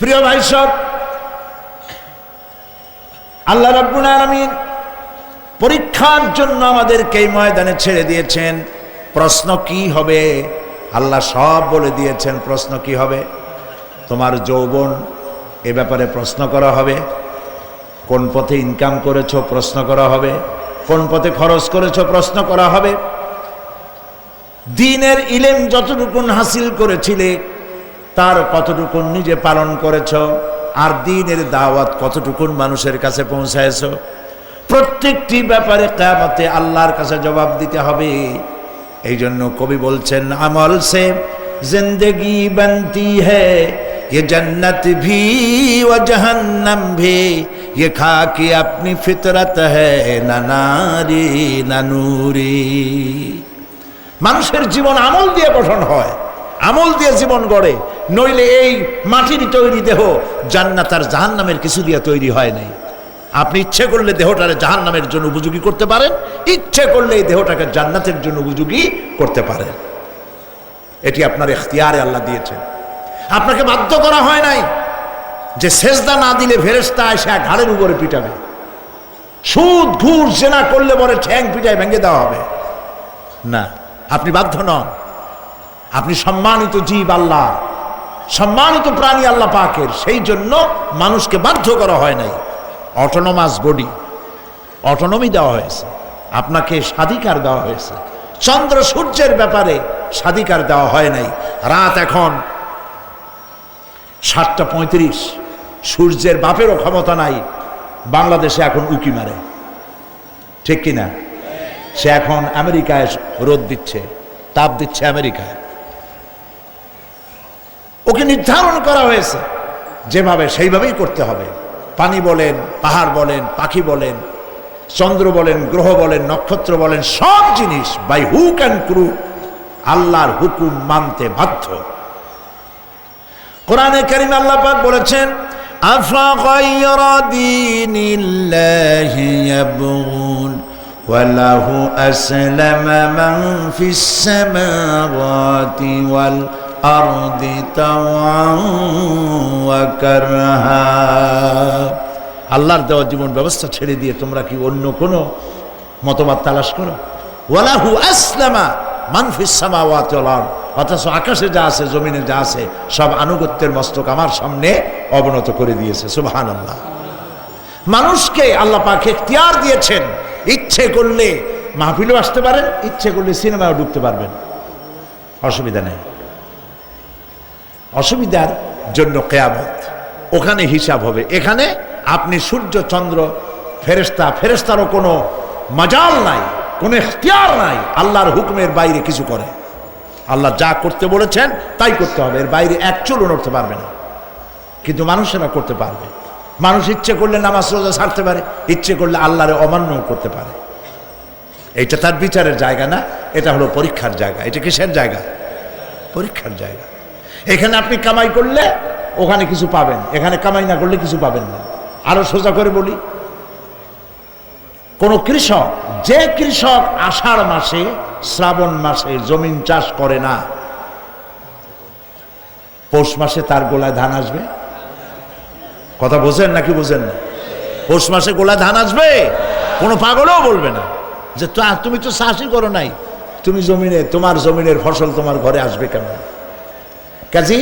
প্রিয় ভাই সব, আল্লাহ রাব্বুল আলামিন পরীক্ষার জন্য আমাদেরকে এই ময়দানে ছেড়ে দিয়েছেন। প্রশ্ন কি হবে? আল্লাহ সব বলে দিয়েছেন, প্রশ্ন কি হবে? তোমার যৌবন এ ব্যাপারে প্রশ্ন করা হবে। কোন পথে ইনকাম করেছ প্রশ্ন করা হবে। কোন পথে খরচ করেছ প্রশ্ন করা হবে। দিনের ইলেম যতটুকুন হাসিল করেছিলে তার কতটুকুন নিজে পালন করেছ আর দিনের দাওয়াত কতটুকুন মানুষের কাছে পৌঁছায়ছ প্রত্যেকটি ব্যাপারে কেয়ামতে আল্লাহর কাছে জবাব দিতে হবে এই জন্য কবি বলছেন আমল সে জিন্দগি बनती है ये जन्नत भी व जहन्नम भी ये खाकी अपनी फितरत है ना नारी ना नूरी মানুষের জীবন আমল দিয়ে গঠন হয় আমল দিয়ে জীবন গড়ে নইলে এই মাটির তৈরি দেহ জান্নাত আর জাহান নামের কিছু দিয়ে তৈরি হয় নাই। আপনি ইচ্ছে করলে দেহটারে জাহান নামের জন্য উপযোগী করতে পারেন, ইচ্ছে করলে এই দেহটাকে জান্নাতের জন্য উপযোগী করতে পারেন। এটি আপনার এখতিয়ারে আল্লাহ দিয়েছেন। আপনাকে বাধ্য করা হয় নাই যে সেজদা না দিলে ফেরেস্তা এসে ঘাড়ের উপরে পিটাবে। সুদ, ঘুষ, জেনা করলে পরে ঠ্যাং পিটায় ভেঙে দেওয়া হবে। না, আপনি বাধ্য নন। আপনি সম্মানিত জীব আল্লাহ। সম্মানিত প্রাণী আল্লাহ পাকের, সেই জন্য মানুষকে বাধ্য করা হয় নাই। অটোনোমাস বডি অটোনমি দেওয়া হয়েছে। আপনাকে স্বাধিকার দেওয়া হয়েছে। চন্দ্র সূর্যের ব্যাপারে স্বাধিকার দেওয়া হয় নাই। রাত এখন সাতটা পঁয়ত্রিশ। সূর্যের বাপেরও ক্ষমতা নাই। বাংলাদেশে এখন উকি মারে। ঠিক কিনা? সে এখন আমেরিকায় রোদ দিচ্ছে, তাপ দিচ্ছে আমেরিকায়। ওকে নির্ধারণ করা হয়েছে যেভাবে সেইভাবেই করতে হবে পানি বলেন পাহাড় বলেন পাখি বলেন চন্দ্র বলেন গ্রহ বলেন নক্ষত্র বলেন সব জিনিস বাই হুক অ্যান্ড ক্রু আল্লাহর হুকুম মানতে বাধ্য কোরআনে করিম আল্লাহ পাক বলেছেন أفغير دين الله يبغون وله أسلم من في السماوات والأرض طوعا وكرها আল্লাহর দেওয়া জীবন ব্যবস্থা ছেড়ে দিয়ে তোমরা কি অন্য কোনো মতবাদ তালাশ করো ওয়ালাহু আসলামা মানফিস সামাওয়াত ওয়াল আরদ অথচ আকাশে যা আছে জমিনে যা আছে সব আনুগত্যের মস্তক আমার সামনে অবনত করে দিয়েছে সুবহানাল্লাহ মানুষকে আল্লাহ পাক এখতিয়ার দিয়েছেন ইচ্ছে করলে মাহফিলও আসতে পারেন ইচ্ছে করলে সিনেমাও ঢুকতে পারবেন অসুবিধা নেই অসুবিধার জন্য কেয়ামত। ওখানে হিসাব হবে। এখানে আপনি সূর্য, চন্দ্র ফেরেস্তা ফেরেস্তারও কোনো মজাল নাই, কোনো এখতিয়ার নাই। আল্লাহর হুকুমের বাইরে কিছু করে। আল্লাহ যা করতে বলেছেন তাই করতে হবে। এর বাইরে এক চুলও নড়তে পারবে না। কিন্তু মানুষেরা করতে পারবে। মানুষ ইচ্ছে করলে নামাজ রোজা ছাড়তে পারে, ইচ্ছে করলে আল্লাহরে অমান্য করতে পারে। এটা তার বিচারের জায়গা না, এটা হলো পরীক্ষার জায়গা। এটা কিসের জায়গা? পরীক্ষার জায়গা। এখানে আপনি কামাই করলে ওখানে কিছু পাবেন, এখানে কামাই না করলে কিছু পাবেন না। আরও সোজা করে বলি, কোন কৃষক, যে কৃষক আষাঢ় মাসে, শ্রাবণ মাসে জমিন চাষ করে না, পৌষ মাসে তার গোলায় ধান আসবে? কথা বোঝেন নাকি বোঝেন না? পৌষ মাসে গোলায় ধান আসবে? কোনো পাগলও বলবে না যে তুমি তো চাষই করো নাই। তুমি জমিনে, তোমার জমিনের ফসল তোমার ঘরে আসবে কেন? কাজী,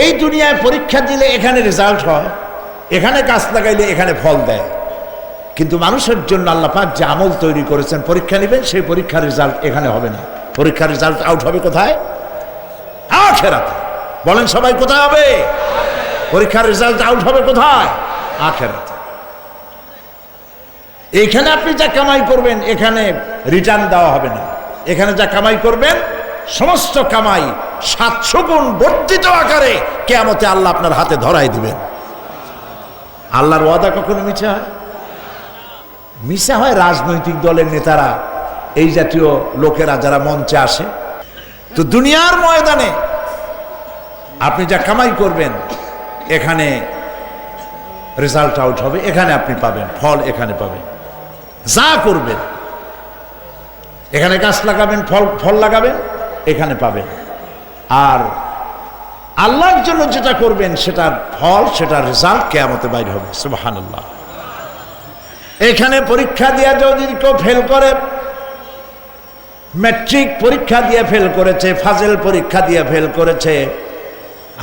এই দুনিয়ায় পরীক্ষা দিলে এখানে রেজাল্ট হয়, এখানে গাছ লাগাইলে এখানে ফল দেয়। কিন্তু মানুষের জন্য আল্লাহ পাক যে আমল তৈরি করেছেন, পরীক্ষা নেবেন, সেই পরীক্ষার রেজাল্ট এখানে হবে না। পরীক্ষার রেজাল্ট আউট হবে কোথায়? আখেরাতে। বলেন সবাই কোথায় হবে? পরীক্ষার রেজাল্ট আউট হবে কোথায়? আখেরাতে। এখানে আপনি যা কামাই করবেন, এখানে রিটার্ন দেওয়া হবে না। এখানে যা কামাই করবেন সমস্ত কামাই সাতশো গুণ বর্ধিত আকারে কেয়ামতে আল্লাহ আপনার হাতে ধরাই দিবেন। আল্লাহর ওয়াদা কখনো মিছে হয়? মিশা হয় রাজনৈতিক দলের নেতারা, এই জাতীয় লোকেরা যারা মঞ্চে আসে। তো দুনিয়ার ময়দানে আপনি যা কামাই করবেন, এখানে রেজাল্ট আউট হবে, এখানে আপনি পাবেন, ফল এখানে পাবেন। যা করবেন, এখানে গাছ লাগাবেন, ফল ফল লাগাবেন এখানে পাবেন আর আল্লাহর জন্য যেটা করবেন, সেটার ফল, সেটার রেজাল্ট কেয়ামতে বাইর হবে। সুবহানাল্লাহ। এখানে পরীক্ষা দিয়ে যদি কেউ ফেল করে ম্যাট্রিক পরীক্ষা দিয়ে ফেল করেছে, ফাজেল পরীক্ষা দিয়ে ফেল করেছে,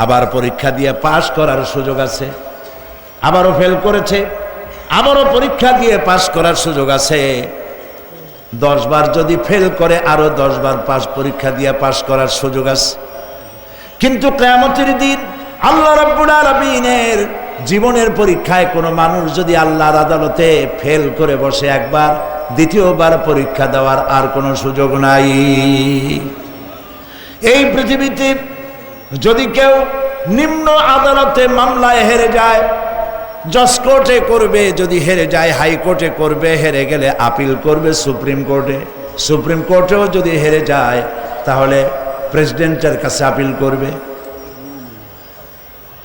আবার পরীক্ষা দিয়ে পাশ করার সুযোগ আছে, আবারও ফেল করেছে, আবারও পরীক্ষা দিয়ে পাশ করার সুযোগ আছে দশ বার যদি ফেল করে, আরও দশ বার পাস পরীক্ষা দিয়ে পাশ করার সুযোগ আছে। কিন্তু কেয়ামতের দিন আল্লাহ রাব্বুল জীবনের পরীক্ষায় কোনো মানুষ যদি আল্লাহর আদালতে ফেল করে বসে একবার, দ্বিতীয়বার পরীক্ষা দেওয়ার আর কোনো সুযোগ নাই। এই পৃথিবীতে যদি কেউ নিম্ন আদালতে মামলায় হেরে যায় জজ কোর্টে করবে, যদি হেরে যায় হাইকোর্টে করবে, হেরে গেলে আপিল করবে সুপ্রিম কোর্টে সুপ্রিম কোর্টেও যদি হেরে যায়, তাহলে প্রেসিডেন্টের কাছে আপিল করবে।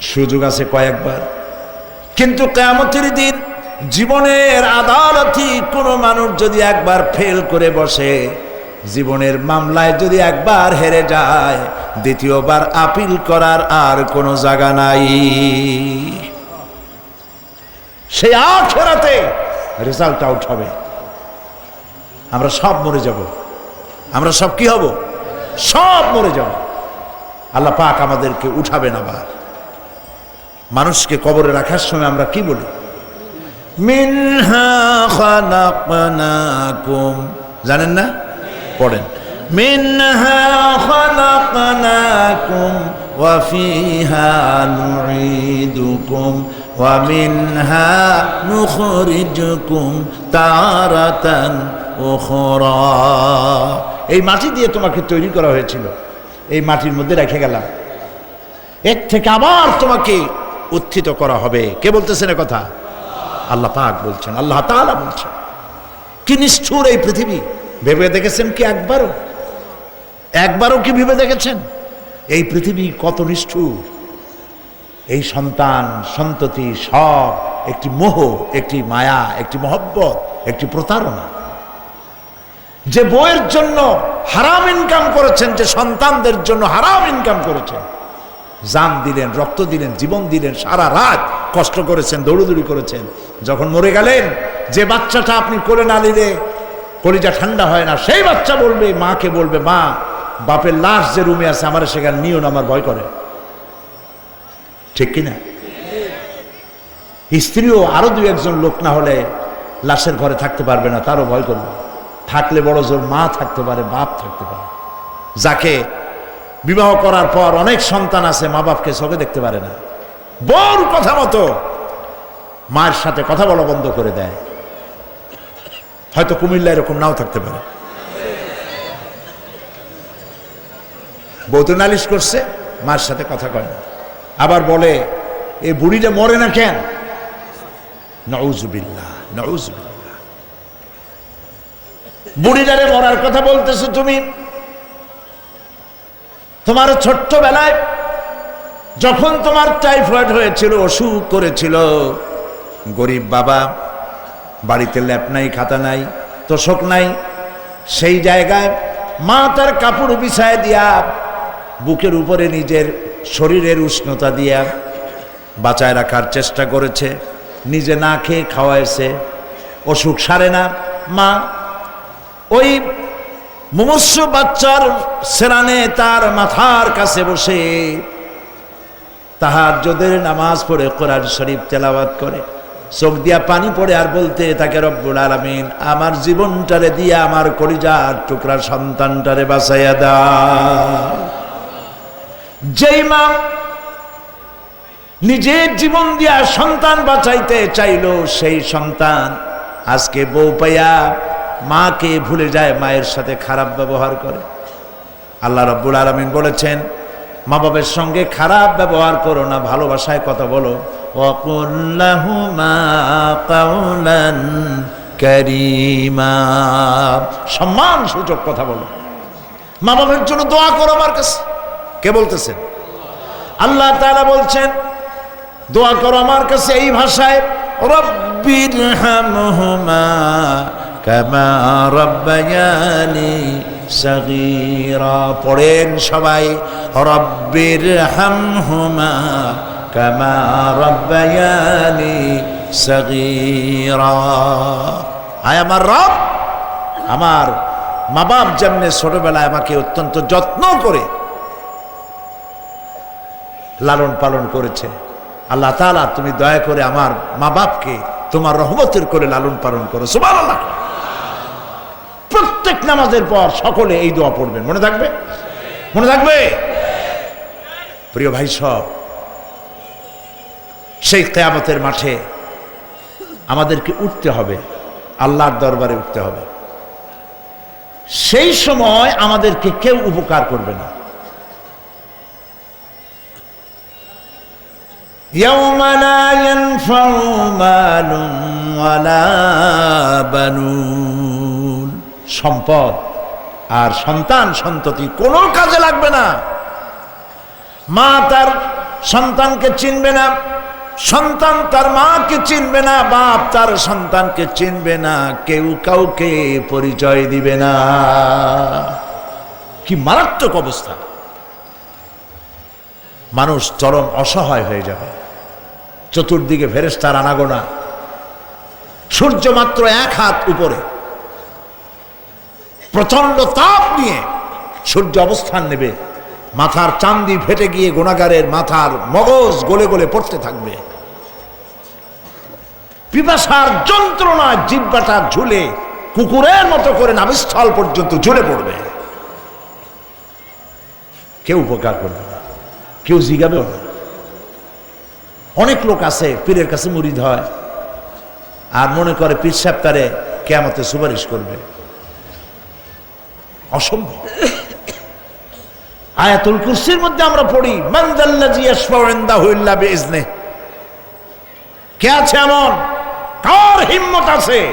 সুযোগ আছে কয়েকবার। কিন্তু কেয়ামতের দিন জীবনের আদালতই কোনো মানুষ যদি একবার ফেল করে বসে, জীবনের মামলায় যদি একবার হেরে যায়, দ্বিতীয়বার আপিল করার আর কোনো জায়গা নাই। সেই আখেরাতে রেজাল্ট আউট হবে। আমরা সব মরে যাব। আমরা সব কি হব? সব মরে যাব। আল্লাহ পাক আমাদেরকে উঠাবেন আবার। মানুষকে কবরে রাখার সময় আমরা কি বলি? জানেন না? পড়েন। মিনহা মিনহা নুখরিজুকুম তারাতান উখরা এই মাটি দিয়ে তোমাকে তৈরি করা হয়েছিল। এই মাটির মধ্যে রেখে গেলাম। এর থেকে আবার তোমাকে উত্থিত করা হবে। কে বলতেছেন কথা? আল্লাহ পাক বলছেন, আল্লাহ তাআলা বলছেন। কি নিষ্ঠুর এই পৃথিবী। ভেবে দেখেছেন কি একবারও? একবারও কি ভেবে দেখেছেন? এই পৃথিবী কত নিষ্ঠুর। এই সন্তান, সন্ততি সব একটি মোহ, একটি মায়া, একটি মহব্বত, একটি প্রতারণা। যে বইয়ের জন্য হারাম ইনকাম করেছেন, যে সন্তানদের জন্য হারাম ইনকাম করেছেন, জান দিলেন, রক্ত দিলেন, জীবন দিলেন, সারা রাত কষ্ট করেছেন, দৌড়দৌড়ি করেছেন, যখন মরে গেলেন, যে বাচ্চাটা আপনি করে না নিলে কলিজা ঠান্ডা হয় না, সেই বাচ্চা বলবে, মাকে বলবে, মা, বাপের লাশ যে রুমে আছে, আমার সেখানে নিও না, আমার ভয় করে। ঠিক কিনা? স্ত্রীও আরও দু একজন লোক না হলে লাশের ঘরে থাকতে পারবে না, তারও ভয় করবে। থাকলে বড় জোর মা থাকতে পারে, বাপ থাকতে পারে। যাকে বিবাহ করার পর অনেক সন্তান আছে মা বাপকে চোখে দেখতে পারে না। বড় কথা মতো মায়ের সাথে কথা বলা বন্ধ করে দেয়। হয়তো কুমিল্লা এরকম নাও থাকতে পারে। বৌত নালিশ করছে, মার সাথে কথা কয় না। আবার বলে এই বুড়িটা মরে না কেন? নউজুবিল্লাহ নউজুবিল্লাহ। বুড়িটারে মরার কথা বলতেছো তুমি? তোমার ছোট্টবেলায় যখন তোমার টাইফয়েড হয়েছিল, অসুখ করেছিল, গরিব বাবা, বাড়িতে ল্যাপ নাই, খাতা নাই, তোষক নাই, সেই জায়গায় মা তার কাপড় বিছায় দিয়া বুকের উপরে নিজের শরীরের উষ্ণতা দিয়া বাঁচায় রাখার চেষ্টা করেছে, নিজে না খেয়ে খাওয়াইছে, অসুখ সারে না। মা, ওই মুমস্য বাচ্চার সেরানে তার মাথার কাছে বসে তাহার যোদের নামাজ পড়ে কোরআন শরীফ তেলাওয়াত করে। চোখ দিয়া পানি পড়ে আর বলতে তাকে রব্বুল আলামিন, আমার জীবনটারে দিয়া, আমার কলিজার টুকরা সন্তানটারে বাঁচাইয়া দা যেই মা নিজের জীবন দিয়া সন্তান বাঁচাইতে চাইলো সেই সন্তান আজকে বউ পাইয়া মাকে ভুলে যায়, মায়ের সাথে খারাপ ব্যবহার করে। আল্লাহ রব্বুল আলমিন বলেছেন, মা বাবার সঙ্গে খারাপ ব্যবহার করো না, ভালোবাসায় কথা বলো। করিমা। সম্মান সূচক কথা বলো। মা বাবার জন্য দোয়া করো আমার কাছে। কে বলতেছেন আল্লাহ তাআলা বলছেন, দোয়া করো আমার কাছে এই ভাষায় রব্বির পড়েন সবাই রব্বির হামহুমা কামা রব্বায়ানি সগীরা। আয় আমার রব, আমার মা বাপ যেমনি ছোটবেলায় আমাকে অত্যন্ত যত্ন করে লালন পালন করেছে। আল্লাহ তাআলা, তুমি দয়া করে আমার মা বাপকে তোমার রহমতের করে লালন পালন করো। সুবহানাল্লাহ। প্রত্যেক নামাজের পর সকলে এই দোয়া পড়বেন। মনে থাকবে? মনে থাকবে? প্রিয় ভাই সব, সেই কেয়ামতের মাঠে আমাদেরকে উঠতে হবে। আল্লাহর দরবারে উঠতে হবে। সেই সময় আমাদেরকে কেউ উপকার করবে না। يوم لا ينفع مال ولا بنون সম্পদ আর সন্তান সন্ততি কোনো কাজে লাগবে না মা তার সন্তানকে চিনবে না সন্তান তার মাকে চিনবে না বাপ তার সন্তানকে চিনবে না কেউ কাউকে পরিচয় দিবে না কি মারাত্মক অবস্থা মানুষ চরম অসহায় হয়ে যাবে চতুর্দিকে ফেরেস্তার আনাগোনা। সূর্য মাত্র এক হাত উপরে। প্রচণ্ড তাপ নিয়ে সূর্য অবস্থান নেবে। মাথার চান্দি ফেটে গিয়ে গোনাগারের মাথার মগজ গলে গলে পড়তে থাকবে। পিপাসার যন্ত্রণা জিব্বাটা ঝুলে কুকুরের মতো করে নাভিস্থল পর্যন্ত ঝুলে পড়বে। কেউ উপকার করবে না। কেউ জিগাবেও না। অনেক লোক আছে, পীরের কাছে মুরিদ হয়। আর মনে করে পীর সাহেব তারে কেমতে সুপারিশ করবে। অসম্ভব। আয়াতুল কুরসির মধ্যে আমরা পড়ি মানদাল্লাজি ইয়াশফাউইন্দা হুইল্লা বিইজনে কে আছে এমন? কার হিম্মত আছে?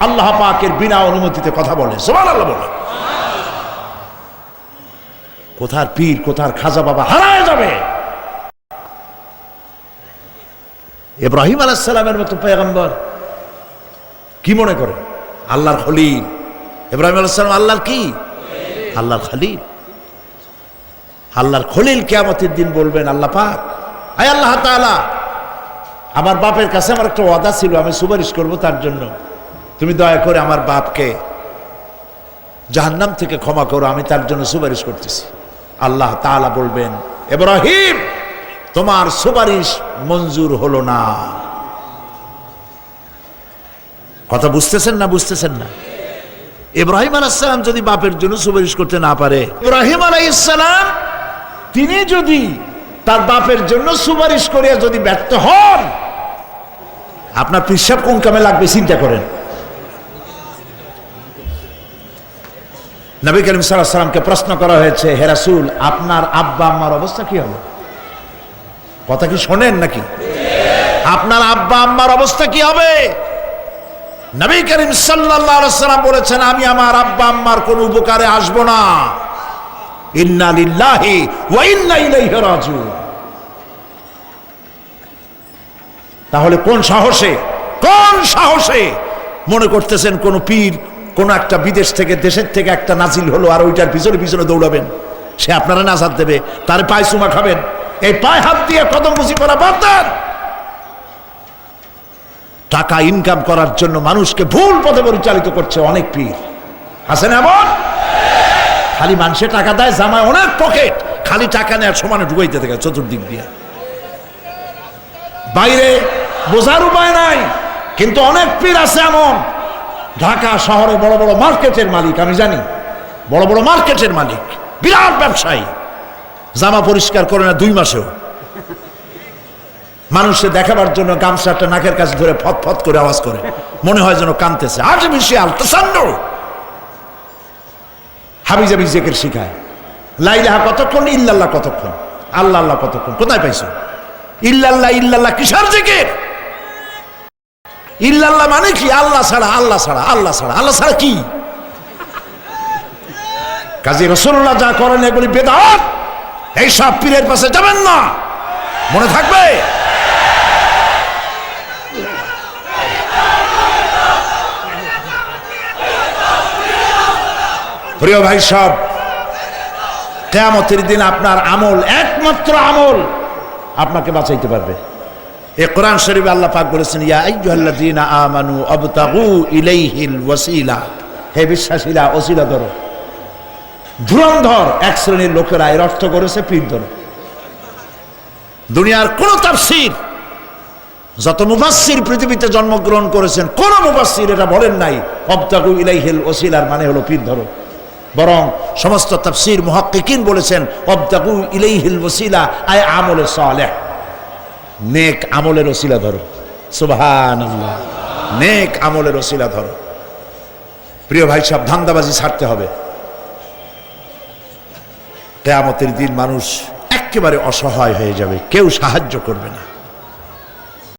আল্লাহ পাকের বিনা অনুমতিতে কথা বলে। সুবহানাল্লাহ বলে। কোথার পীর, কোথার খাজা বাবা হারায় যাবে? ইব্রাহিম আলাইসালামের মতো পেগম্বর কি মনে করে? আল্লাহর খলিল। ইব্রাহিম আলাইসালাম আল্লাহর কি? আল্লাহর খালিল। আল্লাহর খলিল কেয়ামতের দিন বলবেন, আল্লাহ পাক। আয় আল্লাহ তাআলা, আমার বাপের কাছে আমার একটা ওয়াদা ছিল, আমি সুপারিশ করব তার জন্য। তুমি দয়া করে আমার বাপকে জাহান্নাম থেকে ক্ষমা করো, আমি তার জন্য সুপারিশ করতেছি। আল্লাহ তাআলা বলবেন, ইব্রাহিম! তোমার সুপারিশ মঞ্জুর হলো না। কথা বুঝতেছেন না বুঝতেছেন না? ইব্রাহিম আলাইসালাম যদি বাপের জন্য সুপারিশ করতে না পারে, ইব্রাহিম আলাইসালাম তিনি যদি তার বাপের জন্য সুপারিশ করিয়া যদি ব্যর্থ হন, আপনার পিসাব কোন কামে লাগবে চিন্তা করেন। নবী করিম সাল্লাহ সাল্লামকে প্রশ্ন করা হয়েছে হেরাসুল আপনার আব্বা আম্মার অবস্থা কি হবে? কথা কি শোনেন নাকি? আপনার আব্বা, আম্মার অবস্থা কি হবে? নবী করিম সাল্লাম বলেছেন, আমি আমার আব্বা, আম্মার কোন উপকারে আসব না। তাহলে কোন সাহসে কোন সাহসে মনে করতেছেন কোন পীর, কোন একটা বিদেশ থেকে, দেশের থেকে একটা নাজিল হলো আর ওইটার পিছনে পিছনে দৌড়াবেন? সে আপনারা নাজাত দেবে, তার পায়ে চুমা খাবেন। এই পায়ে হাত দিয়ে কদম বুঝি করা বাদ টাকা ইনকাম করার জন্য মানুষকে ভুল পথে পরিচালিত করছে অনেক পীর। হাসেন এমন? খালি মানুষে টাকা দেয়, জামায় অনেক পকেট খালি টাকা নেওয়ার সমানে ঢুকাইতে থাকে চতুর্দিক দিয়ে। বাইরে বোঝার উপায় নাই, কিন্তু অনেক পীর আছে এমন। ঢাকা শহরে বড় বড় মার্কেটের মালিক, আমি জানি। বড় বড় মার্কেটের মালিক, বিরাট ব্যবসায়ী। জামা পরিষ্কার করে না দুই মাসেও। মানুষে দেখাবার জন্য গামছাটা নাকের কাছে ধরে ফত ফত করে আওয়াজ করে। মনে হয় যেন কানতেছে আজ বেশি আলতাসান্ন হাবিজাবি জেকের শিখায়। লাইলাহা কতক্ষণ, ইল্লাল্লাহ কতক্ষণ? আল্লাহ আল্লাহ কতক্ষণ? কোথায় পাইছো? ইল্লাল্লাহ ইল্লাল্লাহ কিসার জেকের? ইল্লাল্লাহ মানে কি? আল্লাহ ছাড়া আল্লাহ ছাড়া আল্লাহ ছাড়া। আল্লাহ ছাড়া কি? কাজী রসুল্লাহ যা করেন এগুলি বেদাত। এই সব পীরের পাশে যাবেন না। মনে থাকবে? প্রিয় ভাই সব কেয়ামতের দিন আপনার আমল একমাত্র আমল আপনাকে বাঁচাইতে পারবে। এ কোরআন শরীফে আল্লাহ পাক বলেছেন, ইয়া আমানু আবতাগু ইলাইহিল ওয়াসিলা। হে বিশ্বাসীরা, ওসিলা ধরো। ধুরন্ধর এক শ্রেণির লোকেরা এর অর্থ করেছে পীর ধরো দুনিয়ার কোন তাফসীর, যত মুফাসসির পৃথিবীতে জন্মগ্রহণ করেছেন, কোন মুফাসসির এটা বলেন নাই, অবতাগু ইলাইহিল ওসিলার মানে হলো পীর ধরো বরং সমস্ত তাফসীর মুহাক্কিকিন বলেছেন, অবতাগু ইলাইহিল ওসিলা আয় আমলে সালেহ। নেক আমলের ওসিলা ধরো। সুবহানাল্লাহ। নেক আমলের ওসিলা ধরো। প্রিয় ভাই, সব ধান্দাবাজি ছাড়তে হবে। কেয়ামতের দিন মানুষ একেবারে অসহায় হয়ে যাবে। কেউ সাহায্য করবে না।